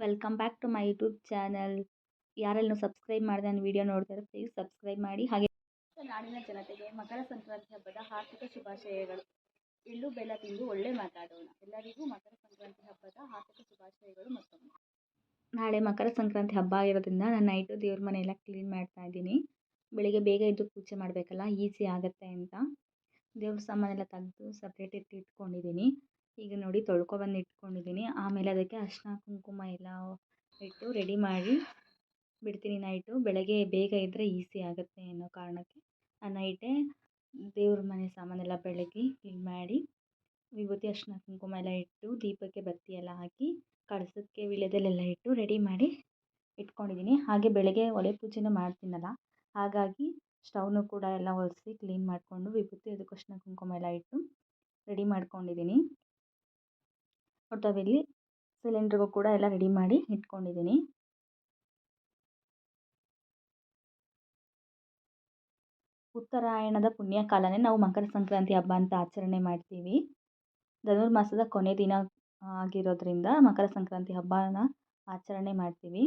Welcome back to my YouTube channel ಯಾರೆಲ್ಲ subscribe ಮಾಡಿದೆ ನಾನು ವಿಡಿಯೋ ನೋಡ್ತಾರೆ ಪ್ಲೀಸ್ ಸಬ್ಸ್ಕ್ರೈಬ್ ಮಾಡಿ. ಹಾಗೆ ನಾಡಿನ ಜನತೆಗೆ ಮಕರ ಸಂಕ್ರಾಂತಿ ಹಬ್ಬದ ಹಾರ್ದಿಕ ಶುಭಾಶಯಗಳು. ಎಳ್ಳು ಬೆಲ್ಲ ತಿಂದು ಒಳ್ಳೆ ಮಾತಾಡೋಣ. ಎಲ್ಲರಿಗೂ ಮಕರ ಸಂಕ್ರಾಂತಿ ಹಬ್ಬದ ಹಾರ್ದಿಕ ಶುಭಾಶಯಗಳು ಮತ್ತೊಮ್ಮೆ. ನಾಳೆ ಮಕರ ಸಂಕ್ರಾಂತಿ ಹಬ್ಬ ಆಗಿರೋದ್ರಿಂದ ನಾನು ನೈಟು ದೇವ್ರ ಮನೆ ಎಲ್ಲ ಕ್ಲೀನ್ ಮಾಡ್ತಾ ಇದ್ದೀನಿ. ಬೆಳಿಗ್ಗೆ ಬೇಗ ಎದ್ದು ಪೂಜೆ ಮಾಡಬೇಕಲ್ಲ ಈಸಿ ಆಗುತ್ತೆ ಅಂತ. ದೇವ್ರ ಸಾಮಾನೆಲ್ಲ ತೆಗೆದು ಸಪ್ರೇಟ್ ಇಟ್ಟು ಇಟ್ಕೊಂಡಿದ್ದೀನಿ. ಈಗ ನೋಡಿ ತೊಳ್ಕೊಬಂದು ಇಟ್ಕೊಂಡಿದ್ದೀನಿ ಆಮೇಲೆ ಅದಕ್ಕೆ ಅರಿಶಿನ ಕುಂಕುಮ ಎಲ್ಲ ಇಟ್ಟು ರೆಡಿ ಮಾಡಿ ಬಿಡ್ತೀನಿ ನೈಟು ಬೆಳಗ್ಗೆ ಬೇಗ ಎದ್ದರೆ ಈಸಿ ಆಗುತ್ತೆ ಅನ್ನೋ ಕಾರಣಕ್ಕೆ ಆ ನೈಟೇ ದೇವ್ರ ಮನೆ ಸಾಮಾನೆಲ್ಲ ಬೆಳಗ್ಗೆ ಕ್ಲೀನ್ ಮಾಡಿ ವಿಭೂತಿ ಅರಿಶಿನ ಕುಂಕುಮ ಎಲ್ಲ ಇಟ್ಟು ದೀಪಕ್ಕೆ ಬತ್ತಿ ಎಲ್ಲ ಹಾಕಿ ಕಳಸಕ್ಕೆ ವೀಳ್ಯದೆಲೆಲ್ಲ ಇಟ್ಟು ರೆಡಿ ಮಾಡಿ ಇಟ್ಕೊಂಡಿದ್ದೀನಿ ಹಾಗೆ ಬೆಳಗ್ಗೆ ಒಲೆ ಪೂಜೆನೂ ಮಾಡ್ತೀನಲ್ಲ, ಹಾಗಾಗಿ ಸ್ಟವ್ನು ಕೂಡ ಎಲ್ಲ ಒರೆಸಿ ಕ್ಲೀನ್ ಮಾಡಿಕೊಂಡು ವಿಭೂತಿ ಅದಕ್ಕೆ ಅರಿಶಿನ ಕುಂಕುಮ ಎಲ್ಲ ಇಟ್ಟು ರೆಡಿ ಮಾಡ್ಕೊಂಡಿದ್ದೀನಿ ಇಲ್ಲಿ ಸಿಲಿಂಡ್ರಿಗೂ ಕೂಡ ಎಲ್ಲ ರೆಡಿ ಮಾಡಿ ಇಟ್ಕೊಂಡಿದ್ದೀನಿ. ಉತ್ತರಾಯಣದ ಪುಣ್ಯಕಾಲನೇ ನಾವು ಮಕರ ಸಂಕ್ರಾಂತಿ ಹಬ್ಬ ಅಂತ ಆಚರಣೆ ಮಾಡ್ತೀವಿ. ಧನುರ್ಮಾಸದ ಕೊನೆ ದಿನ ಆಗಿರೋದ್ರಿಂದ ಮಕರ ಸಂಕ್ರಾಂತಿ ಹಬ್ಬನ ಆಚರಣೆ ಮಾಡ್ತೀವಿ.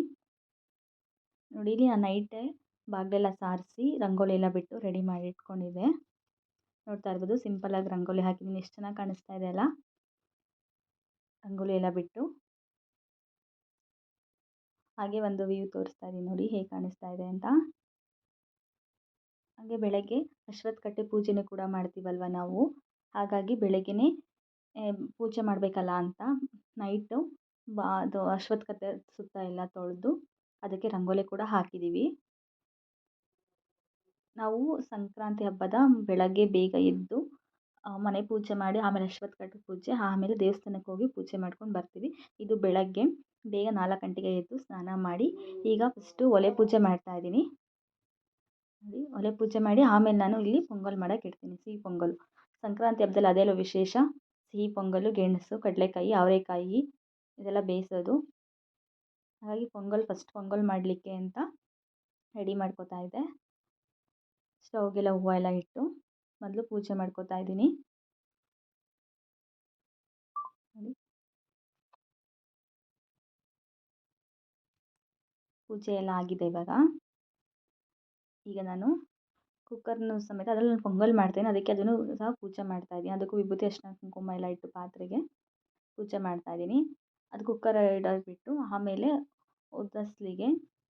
ನೋಡಿ ಇಲ್ಲಿ ನಾನು ನೈಟೇ ಬಾಗಿಲೆಲ್ಲ ಸಾರಿಸಿ ರಂಗೋಲಿ ಎಲ್ಲ ಬಿಟ್ಟು ರೆಡಿ ಮಾಡಿ ಇಟ್ಕೊಂಡಿದ್ದೆ. ನೋಡ್ತಾ ಇರ್ಬೋದು ಸಿಂಪಲ್ಲಾಗಿ ರಂಗೋಲಿ ಹಾಕಿದ್ದೀನಿ. ಎಷ್ಟು ಚೆನ್ನಾಗಿ ಕಾಣಿಸ್ತಾ ಇದೆ ಅಲ್ಲ? ರಂಗೋಲಿ ಎಲ್ಲ ಬಿಟ್ಟು ಹಾಗೆ ಒಂದು ವ್ಯೂ ತೋರಿಸ್ತಾ ಇದ್ದೀನಿ ನೋಡಿ, ಹೇಗೆ ಕಾಣಿಸ್ತಾ ಇದೆ ಅಂತ. ಹಾಗೆ ಬೆಳಗ್ಗೆ ಕಟ್ಟೆ ಪೂಜೆನೂ ಕೂಡ ಮಾಡ್ತೀವಲ್ವ ನಾವು? ಹಾಗಾಗಿ ಬೆಳಗ್ಗೆನೇ ಪೂಜೆ ಮಾಡಬೇಕಲ್ಲ ಅಂತ ನೈಟು ಬಾ, ಅದು ಕಟ್ಟೆ ಸುತ್ತ ಎಲ್ಲ ತೊಳೆದು ಅದಕ್ಕೆ ರಂಗೋಲಿ ಕೂಡ ಹಾಕಿದ್ದೀವಿ ನಾವು ಸಂಕ್ರಾಂತಿ ಹಬ್ಬದ ಬೆಳಗ್ಗೆ ಬೇಗ ಎದ್ದು ಮನೆ ಪೂಜೆ ಮಾಡಿ, ಆಮೇಲೆ ಕಟ್ಟೆ ಪೂಜೆ, ಆಮೇಲೆ ದೇವಸ್ಥಾನಕ್ಕೆ ಹೋಗಿ ಪೂಜೆ ಮಾಡ್ಕೊಂಡು ಬರ್ತೀವಿ. ಇದು ಬೆಳಗ್ಗೆ ಬೇಗ ನಾಲ್ಕು ಗಂಟೆಗೆ ಎದ್ದು ಸ್ನಾನ ಮಾಡಿ, ಈಗ ಫಸ್ಟು ಒಲೆ ಪೂಜೆ ಮಾಡ್ತಾ ಇದ್ದೀನಿ. ನೋಡಿ ಒಲೆ ಪೂಜೆ ಮಾಡಿ, ಆಮೇಲೆ ನಾನು ಇಲ್ಲಿ ಪೊಂಗಲ್ ಮಾಡೋಕೆ ಇಡ್ತೀನಿ, ಸಿಹಿ ಪೊಂಗಲ್. ಸಂಕ್ರಾಂತಿ ಹಬ್ಬದಲ್ಲಿ ಅದೆಲ್ಲ ವಿಶೇಷ? ಸಿಹಿ ಪೊಂಗಲು, ಗೆಣಸು, ಕಡಲೆಕಾಯಿ, ಅವರೆಕಾಯಿ, ಇದೆಲ್ಲ ಬೇಯಿಸೋದು. ಹಾಗಾಗಿ ಪೊಂಗಲ್ ಫಸ್ಟ್ ಪೊಂಗಲ್ ಮಾಡಲಿಕ್ಕೆ ಅಂತ ರೆಡಿ ಮಾಡ್ಕೋತಾ ಇದ್ದೆ. ಸ್ಟವ್ಗೆಲ್ಲ ಹೂವು ಎಲ್ಲ ಇಟ್ಟು. ಮೊದಲು ಪೂಜೆ ಮಾಡ್ಕೋತಾ ಇದ್ದೀನಿ. ಪೂಜೆ ಎಲ್ಲ ಆಗಿದೆ ಇವಾಗ. ಈಗ ನಾನು ಕುಕ್ಕರ್ನು ಸಮೇತ ಅದರಲ್ಲಿ ನಾನು ಪೊಂಗಲ್ ಮಾಡ್ತೇನೆ. ಅದಕ್ಕೆ ಅದನ್ನು ಸಹ ಪೂಜೆ ಮಾಡ್ತಾ ಇದ್ದೀನಿ. ಅದಕ್ಕೂ ವಿಭೂತಿ ಅರಿಶಿನ ಕುಂಕುಮ ಎಲ್ಲ ಇಟ್ಟು ಪಾತ್ರೆಗೆ ಪೂಜೆ ಮಾಡ್ತಾ ಇದ್ದೀನಿ. ಅದು ಕುಕ್ಕರ್ ಬಿಟ್ಟು ಆಮೇಲೆ ಉದಸ್ಲಿಗೆ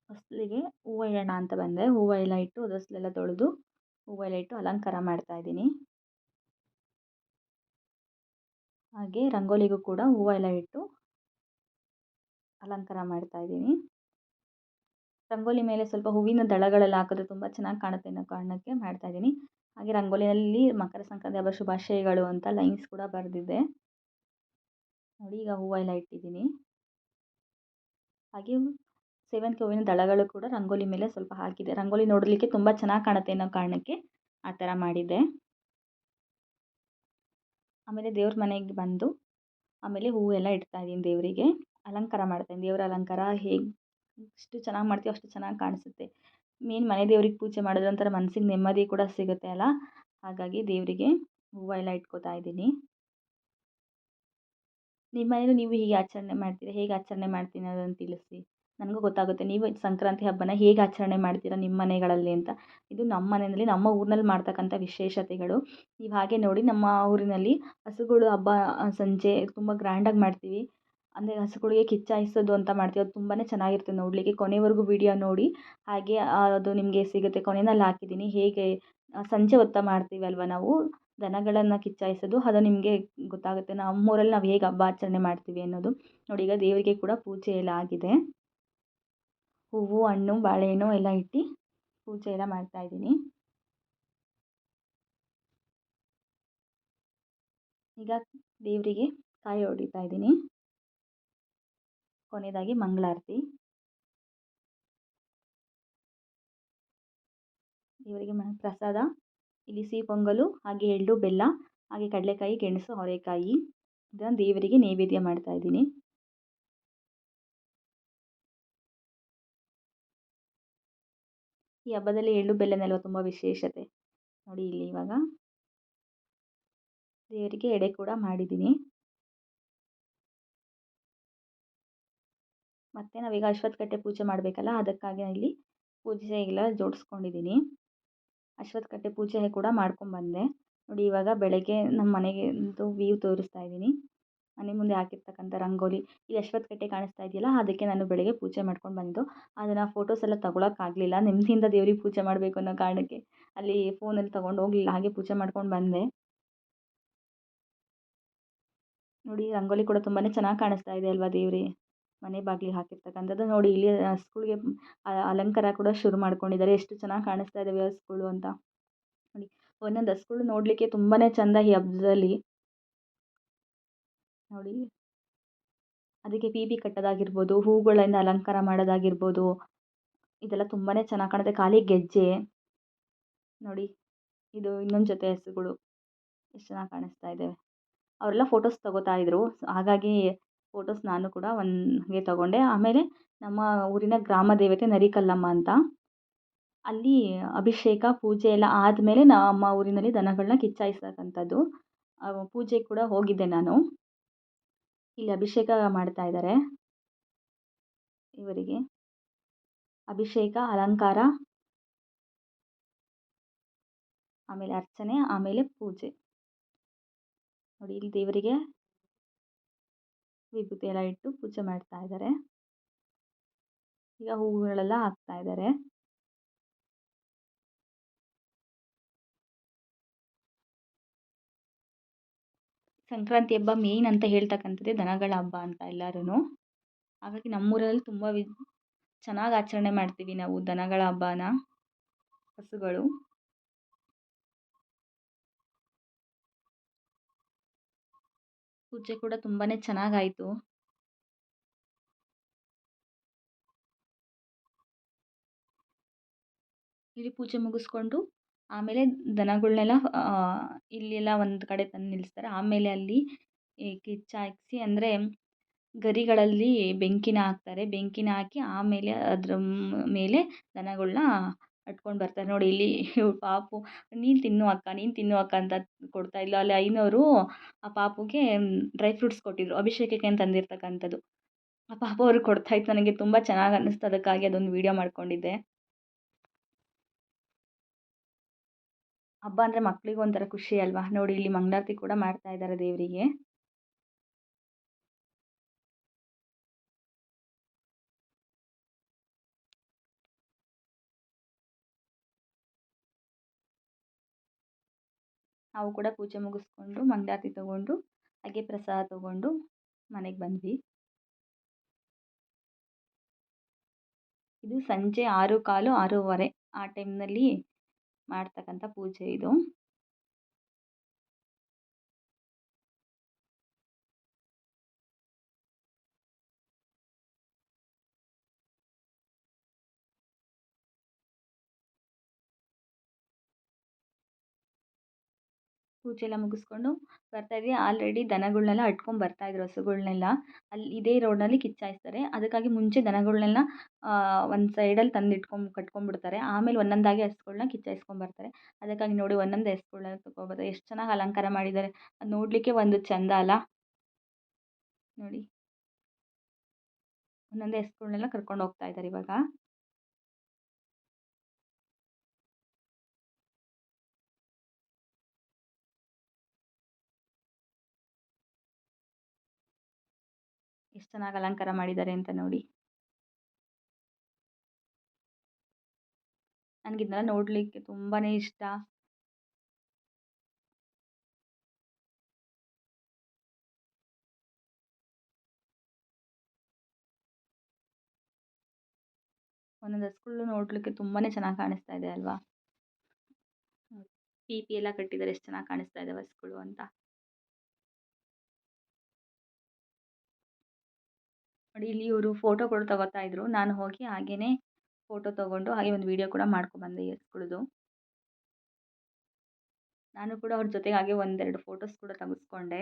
ಹೊಸ್ಲಿಗೆ ಹೂವು ಇಡೋಣ ಅಂತ ಬಂದೆ. ಹೂವು ಎಲ್ಲ ಇಟ್ಟು ಉದಸ್ಲೆಲ್ಲ ತೊಳೆದು ಹೂವು ಎಲ್ಲ ಇಟ್ಟು ಅಲಂಕಾರ ಮಾಡ್ತಾ ಇದ್ದೀನಿ. ಹಾಗೆ ರಂಗೋಲಿಗೂ ಕೂಡ ಹೂವೆಲ್ಲ ಇಟ್ಟು ಅಲಂಕಾರ ಮಾಡ್ತಾ ಇದ್ದೀನಿ. ರಂಗೋಲಿ ಮೇಲೆ ಸ್ವಲ್ಪ ಹೂವಿನ ದಳಗಳೆಲ್ಲ ಹಾಕಿದ್ರೆ ತುಂಬ ಚೆನ್ನಾಗಿ ಕಾಣುತ್ತೆ ಅನ್ನೋ ಕಾರಣಕ್ಕೆ ಮಾಡ್ತಾ ಇದ್ದೀನಿ. ಹಾಗೆ ರಂಗೋಲಿಯಲ್ಲಿ ಮಕರ ಸಂಕ್ರಾಂತಿ ಹಬ್ಬ ಶುಭಾಶಯಗಳು ಅಂತ ಲೈನ್ಸ್ ಕೂಡ ಬರೆದಿದೆ. ನೋಡಿ ಈಗ ಹೂವೆಲ್ಲ ಇಟ್ಟಿದ್ದೀನಿ. ಹಾಗೆ ಸೇವಂತಿಗೆ ಹೂವಿನ ದಳಗಳು ಕೂಡ ರಂಗೋಲಿ ಮೇಲೆ ಸ್ವಲ್ಪ ಹಾಕಿದೆ. ರಂಗೋಲಿ ನೋಡಲಿಕ್ಕೆ ತುಂಬ ಚೆನ್ನಾಗಿ ಕಾಣುತ್ತೆ ಅನ್ನೋ ಕಾರಣಕ್ಕೆ ಆ ಥರ ಮಾಡಿದೆ. ಆಮೇಲೆ ದೇವ್ರ ಮನೆಗೆ ಬಂದು ಆಮೇಲೆ ಹೂವೆಲ್ಲ ಇಡ್ತಾ ಇದ್ದೀನಿ ದೇವರಿಗೆ. ಅಲಂಕಾರ ಮಾಡ್ತೀನಿ ದೇವರ ಅಲಂಕಾರ ಹೇಗೆ, ಎಷ್ಟು ಚೆನ್ನಾಗಿ ಮಾಡ್ತೀವಿ ಅಷ್ಟು ಚೆನ್ನಾಗಿ ಕಾಣಿಸುತ್ತೆ. ಮೇನ್ ಮನೆ ದೇವ್ರಿಗೆ ಪೂಜೆ ಮಾಡಿದ್ರೆ ಒಂಥರ ಮನಸ್ಸಿಗೆ ನೆಮ್ಮದಿ ಕೂಡ ಸಿಗುತ್ತೆ ಅಲ್ಲ? ಹಾಗಾಗಿ ದೇವರಿಗೆ ಹೂವು ಎಲ್ಲ ಇಟ್ಕೋತಾ ಇದ್ದೀನಿ. ನಿಮ್ಮ ಮನೇಲೂ ನೀವು ಹೀಗೆ ಆಚರಣೆ ಮಾಡ್ತೀರಾ? ಹೇಗೆ ಆಚರಣೆ ಮಾಡ್ತೀನಿ ಅದನ್ನು ತಿಳಿಸಿ. ನನಗೂ ಗೊತ್ತಾಗುತ್ತೆ, ನೀವು ಸಂಕ್ರಾಂತಿ ಹಬ್ಬನ ಹೇಗೆ ಆಚರಣೆ ಮಾಡ್ತೀರಾ ನಿಮ್ಮ ಮನೆಗಳಲ್ಲಿ ಅಂತ. ಇದು ನಮ್ಮ ಮನೆಯಲ್ಲಿ, ನಮ್ಮ ಊರಿನಲ್ಲಿ ಮಾಡ್ತಕ್ಕಂಥ ವಿಶೇಷತೆಗಳು. ನೀವು ಹಾಗೆ ನೋಡಿ, ನಮ್ಮ ಊರಿನಲ್ಲಿ ಹಸುಗಳು ಹಬ್ಬ ಸಂಜೆ ತುಂಬ ಗ್ರ್ಯಾಂಡಾಗಿ ಮಾಡ್ತೀವಿ. ಅಂದರೆ ಹಸುಗಳಿಗೆ ಕಿಚ್ಚಾಯಿಸೋದು ಅಂತ ಮಾಡ್ತೀವಿ. ಅದು ತುಂಬಾ ಚೆನ್ನಾಗಿರುತ್ತೆ ನೋಡಲಿಕ್ಕೆ. ಕೊನೆವರೆಗೂ ವಿಡಿಯೋ ನೋಡಿ. ಹಾಗೆ ಅದು ನಿಮಗೆ ಸಿಗುತ್ತೆ. ಕೊನೆಯಲ್ಲಿ ಹಾಕಿದ್ದೀನಿ. ಹೇಗೆ ಸಂಜೆ ಹೊತ್ತ ಮಾಡ್ತೀವಿ ಅಲ್ವಾ ನಾವು? ದನಗಳನ್ನು ಕಿಚ್ಚಾಯಿಸೋದು. ಅದು ನಿಮಗೆ ಗೊತ್ತಾಗುತ್ತೆ. ನಮ್ಮೂರಲ್ಲಿ ನಾವು ಹೇಗೆ ಹಬ್ಬ ಆಚರಣೆ ಮಾಡ್ತೀವಿ ಅನ್ನೋದು. ನೋಡಿ, ಈಗ ದೇವರಿಗೆ ಕೂಡ ಪೂಜೆ ಎಲ್ಲ ಆಗಿದೆ. ಹೂವು, ಹಣ್ಣು, ಬಾಳೆಹಣ್ಣು ಎಲ್ಲ ಇಟ್ಟು ಪೂಜೆ ಎಲ್ಲ ಮಾಡ್ತಾಯಿದ್ದೀನಿ ಈಗ ದೇವರಿಗೆ ಕಾಯಿ ಹೊಡಿತಾ ಇದ್ದೀನಿ. ಕೊನೆಯದಾಗಿ ಮಂಗಳಾರತಿ. ದೇವರಿಗೆ ಪ್ರಸಾದ ಇಲ್ಲಿ ಸಿಹಿ ಪೊಂಗಲು, ಹಾಗೆ ಎಳ್ಳು, ಬೆಲ್ಲ, ಹಾಗೆ ಕಡಲೆಕಾಯಿ, ಗೆಣಸು, ಅವರೆಕಾಯಿ ಇದನ್ನು ದೇವರಿಗೆ ನೈವೇದ್ಯ ಮಾಡ್ತಾ ಇದ್ದೀನಿ. ಈ ಹಬ್ಬದಲ್ಲಿ ಎಳ್ಳು ಬೆಲ್ಲನೆಲ್ಲ ತುಂಬ ವಿಶೇಷತೆ. ನೋಡಿ ಇಲ್ಲಿ ಇವಾಗ. ದೇವರಿಗೆ ಎಡೆ ಕೂಡ ಮಾಡಿದ್ದೀನಿ. ಮತ್ತು ನಾವೀಗ ಅಶ್ವತ್ಥಕಟ್ಟೆ ಪೂಜೆ ಮಾಡಬೇಕಲ್ಲ, ಅದಕ್ಕಾಗಿ ಇಲ್ಲಿ ಪೂಜೆ ಎಲ್ಲ ಜೋಡಿಸ್ಕೊಂಡಿದ್ದೀನಿ ಅಶ್ವತ್ಥಕಟ್ಟೆ ಪೂಜೆ ಕೂಡ ಮಾಡ್ಕೊಂಬಂದೆ ನೋಡಿ ಇವಾಗ ಬೆಳಗ್ಗೆ ನಮ್ಮ ಮನೆಗೆ ಅಂತೂ ವ್ಯೂ ತೋರಿಸ್ತಾ ಇದ್ದೀನಿ ಮನೆ ಮುಂದೆ ಹಾಕಿರ್ತಕ್ಕಂಥ ರಂಗೋಲಿ ಈ ಅಶ್ವತ್ಥಕಟ್ಟೆ ಕಾಣಿಸ್ತಾ ಇದೆಯಲ್ಲ, ಅದಕ್ಕೆ ನಾನು ಬೆಳಗ್ಗೆ ಪೂಜೆ ಮಾಡ್ಕೊಂಡು ಬಂದು ಅದನ್ನು ಫೋಟೋಸ್ ಎಲ್ಲ ತಗೊಳಕ್ಕಾಗಲಿಲ್ಲ. ನೆಮ್ಮದಿಯಿಂದ ದೇವ್ರಿಗೆ ಪೂಜೆ ಮಾಡಬೇಕು ಅನ್ನೋ ಕಾರಣಕ್ಕೆ ಅಲ್ಲಿ ಫೋನಲ್ಲಿ ತಗೊಂಡು ಹೋಗಲಿಲ್ಲ, ಹಾಗೆ ಪೂಜೆ ಮಾಡ್ಕೊಂಡು ಬಂದೆ. ನೋಡಿ, ರಂಗೋಲಿ ಕೂಡ ತುಂಬಾ ಚೆನ್ನಾಗಿ ಕಾಣಿಸ್ತಾ ಇದೆ ಅಲ್ವಾ ದೇವ್ರಿ? ಮನೆ ಬಾಗಿಲಿಗೆ ಹಾಕಿರ್ತಕ್ಕಂಥದ್ದು. ನೋಡಿ, ಇಲ್ಲಿ ಸ್ಕೂಲ್ಗೆ ಅಲಂಕಾರ ಕೂಡ ಶುರು ಮಾಡ್ಕೊಂಡಿದ್ದಾರೆ. ಎಷ್ಟು ಚೆನ್ನಾಗಿ ಕಾಣಿಸ್ತಾ ಇದ್ದಾವೆ ಹಸ್ಗಳು ಅಂತ. ನೋಡಿ, ಒಂದೊಂದು ಹಸ್ಗಳು ನೋಡಲಿಕ್ಕೆ ತುಂಬಾ ಚೆಂದ ಈ ಹಬ್ಬದಲ್ಲಿ. ನೋಡಿ. ಅದಕ್ಕೆ ಪೀಪಿ ಕಟ್ಟೋದಾಗಿರ್ಬೋದು ಹೂಗಳಿಂದ ಅಲಂಕಾರ ಮಾಡೋದಾಗಿರ್ಬೋದು. ಇದೆಲ್ಲ ತುಂಬಾ ಚೆನ್ನಾಗಿ ಕಾಣುತ್ತೆ. ಖಾಲಿ ಗೆಜ್ಜೆ. ನೋಡಿ, ಇದು ಇನ್ನೊಂದು ಜೊತೆ ಹೆಸರುಗಳು. ಎಷ್ಟು ಚೆನ್ನಾಗಿ ಕಾಣಿಸ್ತಾ ಇದ್ದಾವೆ ಅವರೆಲ್ಲ ಫೋಟೋಸ್ ತಗೋತಾ ಇದ್ದರು ಹಾಗಾಗಿ ಫೋಟೋಸ್ ನಾನು ಕೂಡ ಒಂದು ತಗೊಂಡೆ. ಆಮೇಲೆ ನಮ್ಮ ಊರಿನ ಗ್ರಾಮ ದೇವತೆ ನರಿಕಲ್ಲಮ್ಮ ಅಂತ. ಅಲ್ಲಿ ಅಭಿಷೇಕ, ಪೂಜೆ ಎಲ್ಲ ಆದಮೇಲೆ ನಮ್ಮ ಊರಿನಲ್ಲಿ ದನಗಳನ್ನ ಕಿಚ್ಚಾಯಿಸ್ತಕ್ಕಂಥದ್ದು ಪೂಜೆ ಕೂಡ ಹೋಗಿದ್ದೆ ನಾನು. ಇಲ್ಲಿ ಅಭಿಷೇಕ ಮಾಡ್ತಾ ಇದ್ದಾರೆ ಇವರಿಗೆ. ಅಭಿಷೇಕ, ಅಲಂಕಾರ. ಆಮೇಲೆ ಅರ್ಚನೆ, ಆಮೇಲೆ ಪೂಜೆ. ನೋಡಿ, ಇಲ್ಲಿ ದೇವರಿಗೆ ವಿಭೂತಿ ಎಲ್ಲ ಇಟ್ಟು ಪೂಜೆ ಮಾಡ್ತಾ ಇದ್ದಾರೆ ಈಗ ಹೂವುಗಳೆಲ್ಲ ಹಾಕ್ತಾ ಇದ್ದಾರೆ ಸಂಕ್ರಾಂತಿ ಹಬ್ಬ ಮೇಯ್ನ್ ಅಂತ ಹೇಳ್ತಕ್ಕಂಥದ್ದೇ ದನಗಳ ಹಬ್ಬ ಅಂತ ಎಲ್ಲರೂ ಹಾಗಾಗಿ ನಮ್ಮೂರಲ್ಲಿ ತುಂಬ ವಿ, ಚೆನ್ನಾಗಿ ಆಚರಣೆ ಮಾಡ್ತೀವಿ ನಾವು ದನಗಳ ಹಬ್ಬನ, ಹಸುಗಳು. ಪೂಜೆ ಕೂಡ ತುಂಬಾ ಚೆನ್ನಾಗಾಯಿತು. ಇಲ್ಲಿ ಪೂಜೆ ಮುಗಿಸ್ಕೊಂಡು ಆಮೇಲೆ ದನಗಳ್ನೆಲ್ಲ ಇಲ್ಲೆಲ್ಲ ಒಂದು ಕಡೆ ತಂದು ನಿಲ್ಲಿಸ್ತಾರೆ ಆಮೇಲೆ ಅಲ್ಲಿ ಈ ಕಿಚ್ಚು ಹಾಕ್ಸಿ ಅಂದರೆ ಗರಿಗಳಲ್ಲಿ ಬೆಂಕಿನ ಹಾಕ್ತಾರೆ. ಬೆಂಕಿನ ಹಾಕಿ ಆಮೇಲೆ ಅದ್ರ ಮೇಲೆ ದನಗಳನ್ನ ಅಟ್ಕೊಂಡು ಬರ್ತಾರೆ. ನೋಡಿ ಇಲ್ಲಿ ಪಾಪು, ನೀನು ತಿನ್ನು ಅಕ್ಕ, ನೀನು ತಿನ್ನು ಅಕ್ಕ ಅಂತ ಕೊಡ್ತಾ ಇಲ್ಲ ಅಲ್ಲಿ ಐನೋರು ಆ ಪಾಪುಗೆ ಡ್ರೈ ಫ್ರೂಟ್ಸ್ ಕೊಟ್ಟಿದ್ರು, ಅಭಿಷೇಕಕ್ಕೆ ಅಂತ ತಂದಿರ್ತಕ್ಕಂಥದ್ದು ಆ ಪಾಪು ಅವ್ರಿಗೆ ಕೊಡ್ತಾ ಇತ್ತು. ನನಗೆ ತುಂಬ ಚೆನ್ನಾಗಿ ಅನ್ನಿಸ್ತು. ಅದಕ್ಕಾಗಿ ಅದೊಂದು ವೀಡಿಯೋ ಮಾಡ್ಕೊಂಡಿದ್ದೆ. ಹಬ್ಬ ಅಂದರೆ ಮಕ್ಕಳಿಗೂ ಒಂಥರ ಖುಷಿ ಅಲ್ವಾ? ನೋಡಿ ಇಲ್ಲಿ ಮಂಗಳಾರತಿ ಕೂಡ ಮಾಡ್ತಾ ಇದ್ದಾರೆ ದೇವರಿಗೆ. ನಾವು ಕೂಡ ಪೂಜೆ ಮುಗಿಸ್ಕೊಂಡು ಮಂಗಳಾರತಿ ತಗೊಂಡು, ಹಾಗೆ ಪ್ರಸಾದ ತಗೊಂಡು ಮನೆಗೆ ಬಂದ್ವಿ. ಇದು ಸಂಜೆ ಆರು ಕಾಲು ಆರೂವರೆ ಆ ಟೈಮ್ನಲ್ಲಿ ಮಾಡ್ತಕ್ಕಂಥ ಪೂಜೆ ಇದು. ಪೂಜೆ ಎಲ್ಲ ಮುಗಿಸ್ಕೊಂಡು ಬರ್ತಾಯಿದ್ವಿ ಆಲ್ರೆಡಿ ದನಗಳನ್ನೆಲ್ಲ ಅಟ್ಕೊಂಡು ಬರ್ತಾಯಿದ್ರು ಹಸುಗಳ್ನೆಲ್ಲ. ಅಲ್ಲಿ ಇದೇ ರೋಡಲ್ಲಿ ಕಿಚ್ಚಾಯಿಸ್ತಾರೆ. ಅದಕ್ಕಾಗಿ ಮುಂಚೆ ದನಗಳನ್ನೆಲ್ಲ ಒಂದು ಸೈಡಲ್ಲಿ ತಂದು ಇಟ್ಕೊಂಡು ಕಟ್ಕೊಂಡ್ಬಿಡ್ತಾರೆ. ಆಮೇಲೆ ಒಂದೊಂದಾಗಿ ಹಸುಗಳ್ನ ಕಿಚ್ಚಾಯಿಸ್ಕೊಂಬರ್ತಾರೆ ಅದಕ್ಕಾಗಿ ನೋಡಿ ಒಂದೊಂದು ಹಸುಗಳನ್ನ ತಗೊಬರ್ತಾರೆ ಎಷ್ಟು ಚೆನ್ನಾಗಿ ಅಲಂಕಾರ ಮಾಡಿದ್ದಾರೆ. ಅದು ನೋಡಲಿಕ್ಕೆ ಒಂದು ಚೆಂದ ಅಲ್ಲ? ನೋಡಿ. ಒಂದೊಂದೇ ಹಸುಗಳ್ನೆಲ್ಲ ಕರ್ಕೊಂಡು ಹೋಗ್ತಾ ಇದ್ದಾರೆ ಇವಾಗ. ಚೆನ್ನಾಗಿ ಅಲಂಕಾರ ಮಾಡಿದ್ದಾರೆ ಅಂತ ನೋಡಿ. ನನಗೆ ಇದನ್ನೆಲ್ಲ ನೋಡಲಿಕ್ಕೆ ತುಂಬಾ ಇಷ್ಟ. ಒಂದೊಂದು ಹಸುಗಳು ನೋಡ್ಲಿಕ್ಕೆ ತುಂಬಾ ಚೆನ್ನಾಗಿ ಕಾಣಿಸ್ತಾ ಇದೆ ಅಲ್ವಾ? ಪಿ ಪಿ ಎಲ್ಲ ಕಟ್ಟಿದ್ದಾರೆ, ಎಷ್ಟು ಚೆನ್ನಾಗಿ ಕಾಣಿಸ್ತಾ ಇದೆ ಹಸುಗಳು ಅಂತ. ನೋಡಿ ಇಲ್ಲಿ ಇವರು ಫೋಟೋ ಕೂಡ ತಗೋತಾ ಇದ್ರು. ನಾನು ಹೋಗಿ ಹಾಗೇನೆ ಫೋಟೋ ತಗೊಂಡು ಹಾಗೆ ಒಂದು ವಿಡಿಯೋ ಕೂಡ ಮಾಡ್ಕೊಂಡ್ಬಂದೆ ಹಸುಗಳ್ದು ನಾನು ಕೂಡ ಅವ್ರ ಜೊತೆಗೆ ಹಾಗೆ ಒಂದೆರಡು ಫೋಟೋಸ್ ಕೂಡ ತೆಗೆಸ್ಕೊಂಡೆ.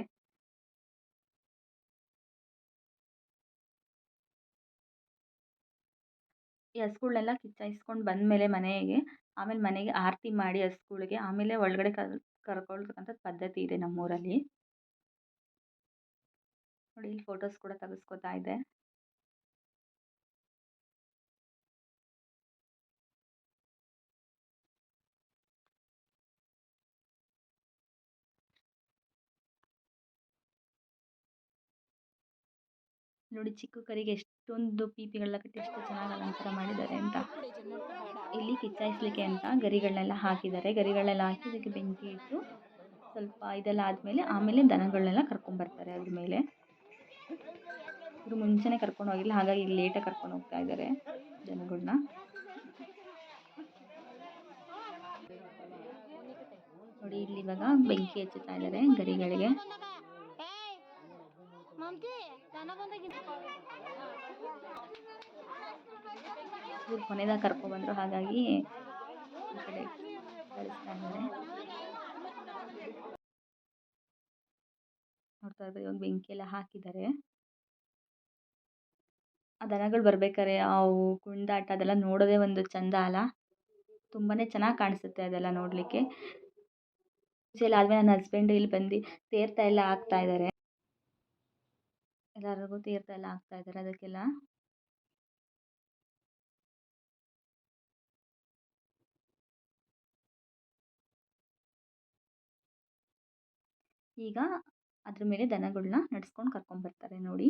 ಈ ಹಸುಗಳನ್ನೆಲ್ಲ ಕಿಚ್ಚಾಯಿಸ್ಕೊಂಡು ಬಂದಮೇಲೆ ಮನೆಗೆ, ಆಮೇಲೆ ಮನೆಗೆ ಆರತಿ ಮಾಡಿ ಹಸುಗಳಿಗೆ, ಆಮೇಲೆ ಒಳಗಡೆ ಕರ್ ಪದ್ಧತಿ ಇದೆ ನಮ್ಮೂರಲ್ಲಿ. ನೋಡಿ ಇಲ್ಲಿ ಫೋಟೋಸ್ ಕೂಡ ತೆಗೆಸ್ಕೊತಾ ಇದ್ದೆ. ನೋಡಿ ಚಿಕ್ಕ ಕರಿಗೆ ಎಷ್ಟೊಂದು ಪೀಪಿಗಳನ್ನ ಕಟ್ಟಿ ಎಷ್ಟು ಚೆನ್ನಾಗಿ ಅಲಂಕಾರ ಮಾಡಿದ್ದಾರೆ ಅಂತ. ಇಲ್ಲಿ ಕಿಚ್ಚಾಯಿಸ್ಲಿಕ್ಕೆ ಅಂತ ಗರಿಗಳನ್ನೆಲ್ಲ ಹಾಕಿದ್ದಾರೆ. ಗರಿಗಳನ್ನೆಲ್ಲ ಹಾಕಿ ಇದಕ್ಕೆ ಬೆಂಕಿ ಇಟ್ಟು ಸ್ವಲ್ಪ ಇದೆಲ್ಲ ಆದಮೇಲೆ ಆಮೇಲೆ ದನಗಳನ್ನೆಲ್ಲ ಕರ್ಕೊಂಬರ್ತಾರೆ ಅದ್ರ ಮೇಲೆ. ಇವರು ಮುಂಚೆನೇ ಕರ್ಕೊಂಡು ಹೋಗಿಲ್ಲ, ಹಾಗಾಗಿ ಲೇಟಾಗಿ ಕರ್ಕೊಂಡು ಹೋಗ್ತಾ ಇದ್ದಾರೆ ಜನಗಳನ್ನ ನೋಡಿ ಇಲ್ಲಿ ಇವಾಗ ಬೆಂಕಿ ಹಚ್ಚುತ್ತಾ ಇದ್ದಾರೆ ಗರಿಗಳಿಗೆ. ಇವ್ರು ಕೊನೆದಾಗ ಕರ್ಕೊಬಂದರು ಹಾಗಾಗಿ ಕಳಿಸ್ತಾ ಇದ್ದಾರೆ ನೋಡ್ತಾ ಇರ್ಬೋದು, ಇವಾಗ ಬೆಂಕಿ ಎಲ್ಲ ಹಾಕಿದ್ದಾರೆ. ಆ ದನಗಳು ಬರ್ಬೇಕಾರೆ ಅವು ಕುಣಿದಾಟ ಅದೆಲ್ಲ ನೋಡೋದೇ ಒಂದು ಚಂದ ಅಲ್ಲ. ತುಂಬಾನೇ ಚೆನ್ನಾಗಿ ಕಾಣಿಸುತ್ತೆ ಅದೆಲ್ಲ ನೋಡಲಿಕ್ಕೆ. ಎಲ್ಲ ಆದಮೇಲೆ ನನ್ನ ಹಸ್ಬೆಂಡ್ ಇಲ್ಲಿ ಬಂದು ತೇರ್ತಾ ಎಲ್ಲ ಹಾಕ್ತಾ ಇದ್ದಾರೆ. ಎಲ್ಲರಿಗೂ ತೀರ್ಥ ಎಲ್ಲ ಹಾಕ್ತಾ ಇದ್ದಾರೆ ಅದಕ್ಕೆಲ್ಲ. ಈಗ ಅದ್ರ ಮೇಲೆ ದನಗಳನ್ನ ನಡ್ಸ್ಕೊಂಡು ಕರ್ಕೊಂಬರ್ತಾರೆ ನೋಡಿ.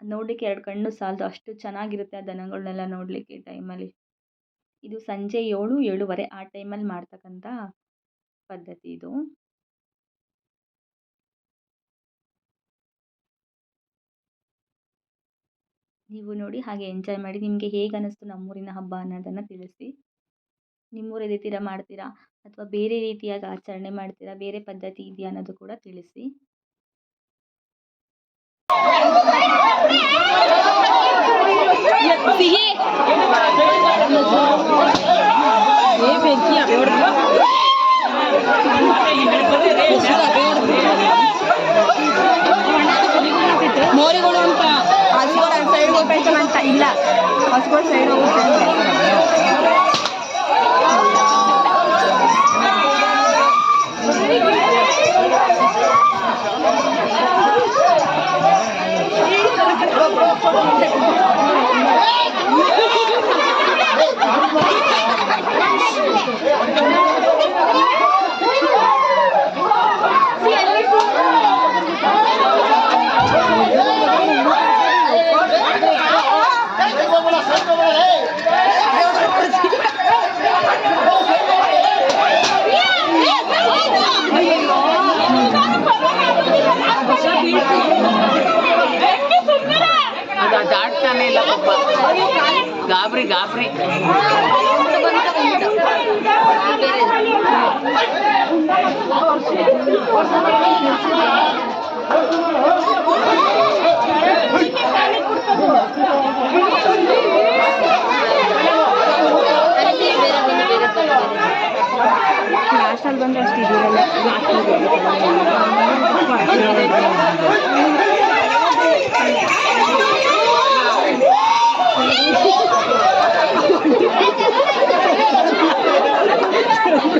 ನೋಡಲಿಕ್ಕೆ ಎರಡು ಕಣ್ಣು ಸಾಲದು ಅಷ್ಟು ಚೆನ್ನಾಗಿರುತ್ತೆ ಆ ದನಗಳನ್ನೆಲ್ಲ ನೋಡಲಿಕ್ಕೆ ಟೈಮಲ್ಲಿ. ಇದು ಸಂಜೆ ಏಳು ಏಳುವರೆ ಆ ಟೈಮಲ್ಲಿ ಮಾಡ್ತಕ್ಕಂಥ ಪದ್ಧತಿ ಇದು. ನೀವು ನೋಡಿ ಹಾಗೆ ಎಂಜಾಯ್ ಮಾಡಿ ನಿಮಗೆ ಹೇಗೆ ಅನ್ನಿಸ್ತು ನಮ್ಮೂರಿನ ಹಬ್ಬ ಅನ್ನೋದನ್ನು ತಿಳಿಸಿ. ನಿಮ್ಮೂರು ಇದೇ ಥರ ಮಾಡ್ತೀರಾ? ಅಥವಾ ಬೇರೆ ರೀತಿಯಾಗಿ ಆಚರಣೆ ಮಾಡ್ತೀರಾ? ಬೇರೆ ಪದ್ಧತಿ ಇದೆಯಾ ಅನ್ನೋದು ಕೂಡ ತಿಳಿಸಿ. ಮೋರಿಗಳು ಅಂತ. ಹಸುಗಳು ಅಲ್ಲಿ ಹೋಗ್ಬೇಕು ಅಂತ ಇಲ್ಲ. ಹಸುಗಳು ಸೈಡ್ ಹೋಗ್ಬೇಕು ಅದು ದಾಟ್ತಾನೆ ಇಲ್ಲ ಪಾಪ ಗಾಬರಿ ಗಾಬರಿ. ಲಾಸ್ಟಲ್ಲಿ ಬಂದ್ರೆ ಅಷ್ಟು ಇದಿರಲ್ಲ. ಗಾಬರಿ Thank you.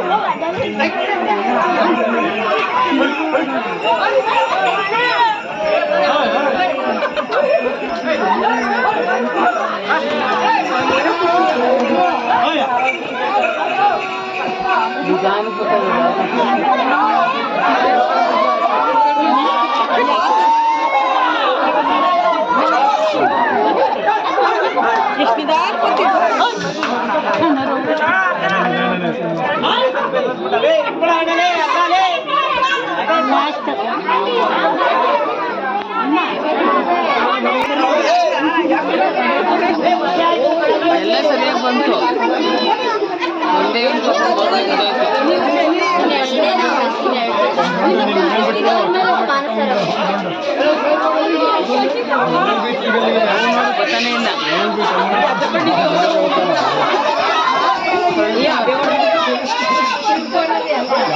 ಬಂದ್ಬಿಡ್ತದು ಆಗೋದು ಎಲ್ಲ ಐತೆ ಗೊತ್ತಾಗುತ್ತೆ. ನಿಧಾನಕ್ಕೆ ಗೊತ್ತಾಗುತ್ತೆ. ಎಷ್ಟು ನಿಧಾನ ಎಲ್ಲ ಸರಿಯಾಗಿ ಬಂತು ಒಂದೇ ಒಂದು ಗೊತ್ತಾನೇ ಇಲ್ಲ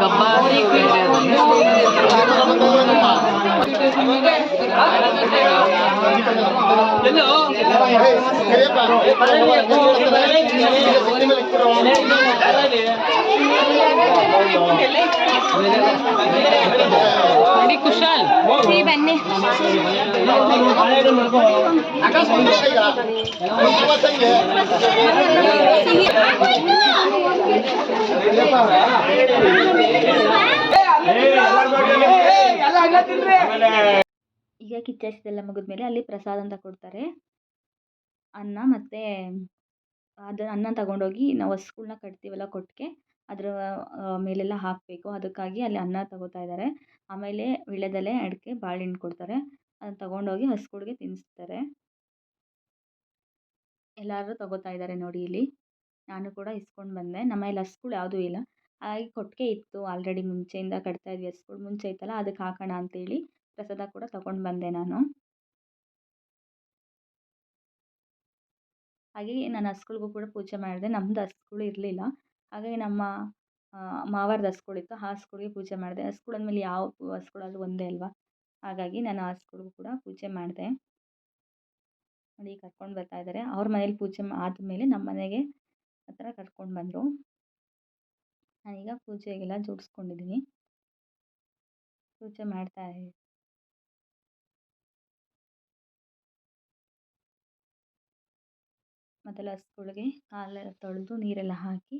ಗಬ್ಬ ನೋಡಿ ಕುಶಾಲ್ ಬನ್ನಿ ಈಗ ಕಿಚ್ಚರಿಸಿದೆಲ್ಲ ಮುಗಿದ್ಮೇಲೆ ಅಲ್ಲಿ ಪ್ರಸಾದ ಅಂತ ಕೊಡ್ತಾರೆ. ಅನ್ನ ಮತ್ತೆ ಅದನ್ನ ಅನ್ನ ತಗೊಂಡೋಗಿ ನಾವು ಹಸ್ಗಳ್ನ ಕಟ್ತೀವಲ್ಲ ಕೊಟ್ಟಿಗೆ ಅದರ ಮೇಲೆಲ್ಲ ಹಾಕಬೇಕು. ಅದಕ್ಕಾಗಿ ಅಲ್ಲಿ ಅನ್ನ ತಗೋತಾ ಇದ್ದಾರೆ. ಆಮೇಲೆ ವೀಳ್ಯದೆಲೆ, ಅಡಿಕೆ ಬಾಳೆಹಣ್ಣು ಕೊಡ್ತಾರೆ. ಅದನ್ನ ತಗೊಂಡೋಗಿ ಹಸುಗಳ್ಗೆ ತಿನ್ನಿಸ್ತಾರೆ ಎಲ್ಲರೂ ತಗೋತಾ ಇದ್ದಾರೆ ನೋಡಿ ಇಲ್ಲಿ. ನಾನು ಕೂಡ ಇಸ್ಕೊಂಡು ಬಂದೆ. ನಮ್ಮ ಮನೇಲಿ ಹಸುಗಳು ಯಾವುದೂ ಇಲ್ಲ. ಹಾಗಾಗಿ ಕೊಟ್ಟಿಗೆ ಇತ್ತು. ಆಲ್ರೆಡಿ ಮುಂಚೆಯಿಂದ ಕಟ್ತಾ ಇದ್ವಿ. ಹಸುಗಳು ಮುಂಚೆ ಇತ್ತಲ್ಲ ಅದಕ್ಕೆ ಹಾಕೋಣ ಅಂತೇಳಿ ಪ್ರಸಾದ ಕೂಡ ತಗೊಂಡು ಬಂದೆ ನಾನು. ಹಾಗೆಯೇ ನಾನು ಹಸುಗಳ್ಗೂ ಕೂಡ ಪೂಜೆ ಮಾಡಿದೆ. ನಮ್ದು ಹಸುಗಳು ಇರಲಿಲ್ಲ. ಹಾಗಾಗಿ ನಮ್ಮ ಮಾವರ್ದು ಹಸ್ಗಳಿತ್ತು ಆ ಹಸುಗಳ್ಗೆ ಪೂಜೆ ಮಾಡಿದೆ. ಹಸುಗಳು ಅಂದಮೇಲೆ ಯಾವ ಹಸುಗಳಾದ್ರೂ ಒಂದೇ ಅಲ್ವಾ? ಹಾಗಾಗಿ ನಾನು ಆ ಹಸುಗಳ್ಗೂ ಕೂಡ ಪೂಜೆ ಮಾಡಿದೆ. ನೋಡಿ, ಕರ್ಕೊಂಡು ಬರ್ತಾ ಇದ್ದಾರೆ ಅವ್ರ ಮನೇಲಿ ಪೂಜೆ ಆದಮೇಲೆ ನಮ್ಮ ಮನೆಗೆ ಹತ್ರ ಕರ್ಕೊಂಡು ಬಂದರು. ನಾನೀಗ ಪೂಜೆಗೆಲ್ಲ ಜೋಡಿಸ್ಕೊಂಡಿದ್ದೀನಿ ಪೂಜೆ ಮಾಡ್ತಾ ಮೊದಲು ಹಸುಗಳಿಗೆ ಕಾಲೆಲ್ಲ ತೊಳೆದು ನೀರೆಲ್ಲ ಹಾಕಿ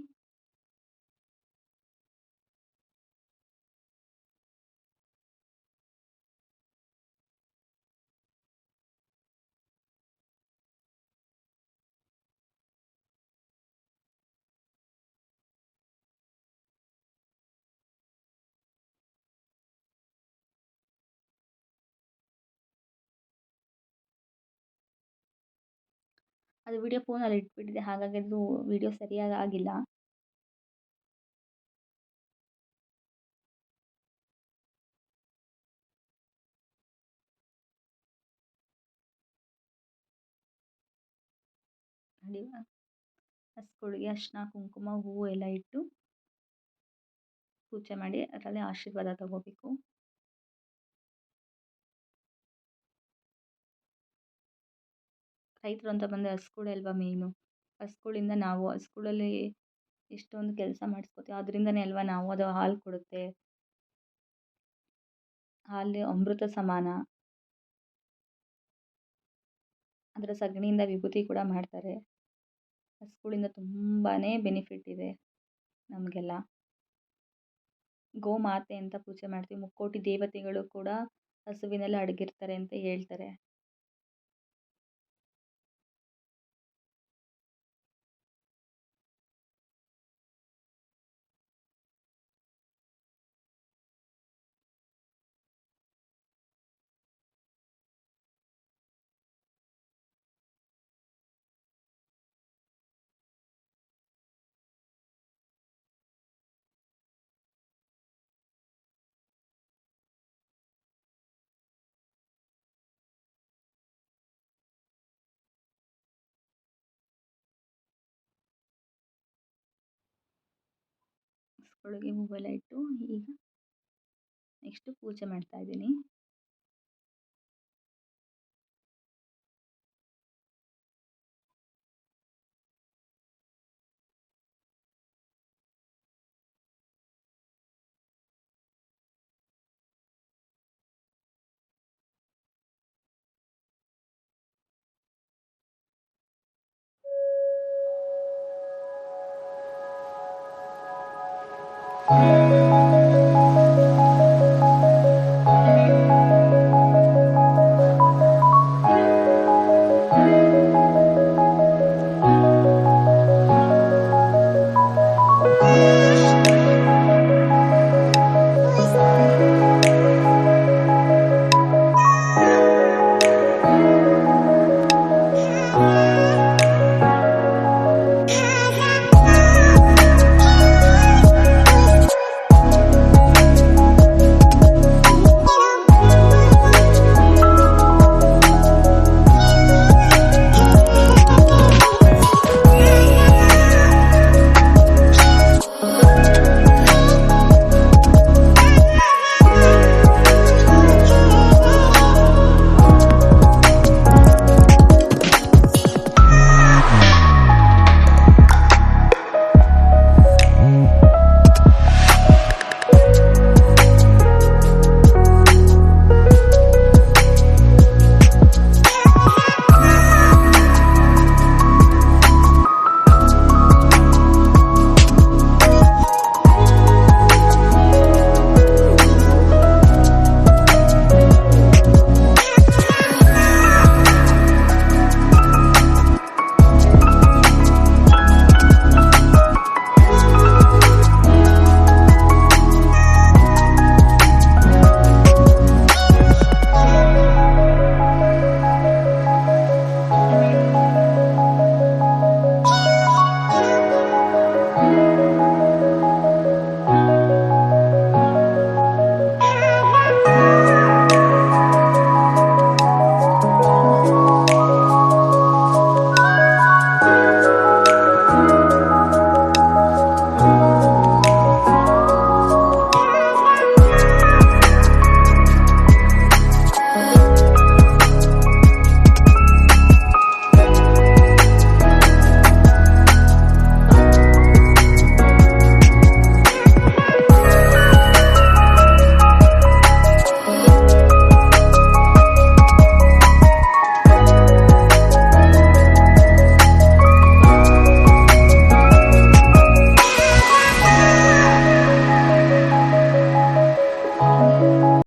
ಅದು ವಿಡಿಯೋ ಫೋನಲ್ಲಿ ಇಟ್ಬಿಟ್ಟಿದ್ದೆ. ಹಾಗಾಗಿ ಅದು ವಿಡಿಯೋ ಸರಿಯಾಗಿ ಆಗಿಲ್ಲ. ಹಸುಗಳ್ಗೆ ಅರಿಶಿನ ಕುಂಕುಮ, ಹೂವು ಎಲ್ಲ ಇಟ್ಟು ಪೂಜೆ ಮಾಡಿ, ಅದರಲ್ಲಿ ಆಶೀರ್ವಾದ ತಗೋಬೇಕು. ರೈತರು ಅಂತ ಬಂದರೆ ಹಸುಗಳೇ ಅಲ್ವಾ ಮೇಯ್ನು ಹಸುಗಳಿಂದ ನಾವು ಹಸುಗಳಲ್ಲಿ ಎಷ್ಟೊಂದು ಕೆಲಸ ಮಾಡಿಸ್ಕೋತೀವಿ, ಅದರಿಂದನೇ ಅಲ್ವಾ ನಾವು ಅದು ಹಾಲು ಕೊಡುತ್ತೆ? ಹಾಲು ಅಮೃತ ಸಮಾನ. ಅದರ ಸಗಣಿಯಿಂದ ವಿಭೂತಿ ಕೂಡ ಮಾಡ್ತಾರೆ. ಹಸುಗಳಿಂದ ತುಂಬಾ ಬೆನಿಫಿಟ್ ಇದೆ ನಮಗೆಲ್ಲ. ಗೋಮಾತೆ ಅಂತ ಪೂಜೆ ಮಾಡ್ತೀವಿ, ಮುಕ್ಕೋಟಿ ದೇವತೆಗಳು ಕೂಡ ಹಸುವಿನಲ್ಲಿ ಅಡಗಿರ್ತಾರೆ ಅಂತ ಹೇಳ್ತಾರೆ. ಹಸುಗಳಿಗೆ ಹೂವೆಲ್ಲ ಇಟ್ಟು ಈಗ ನೆಕ್ಸ್ಟು ಪೂಜೆ ಮಾಡ್ತಾ ಇದ್ದೀನಿ. Thank you.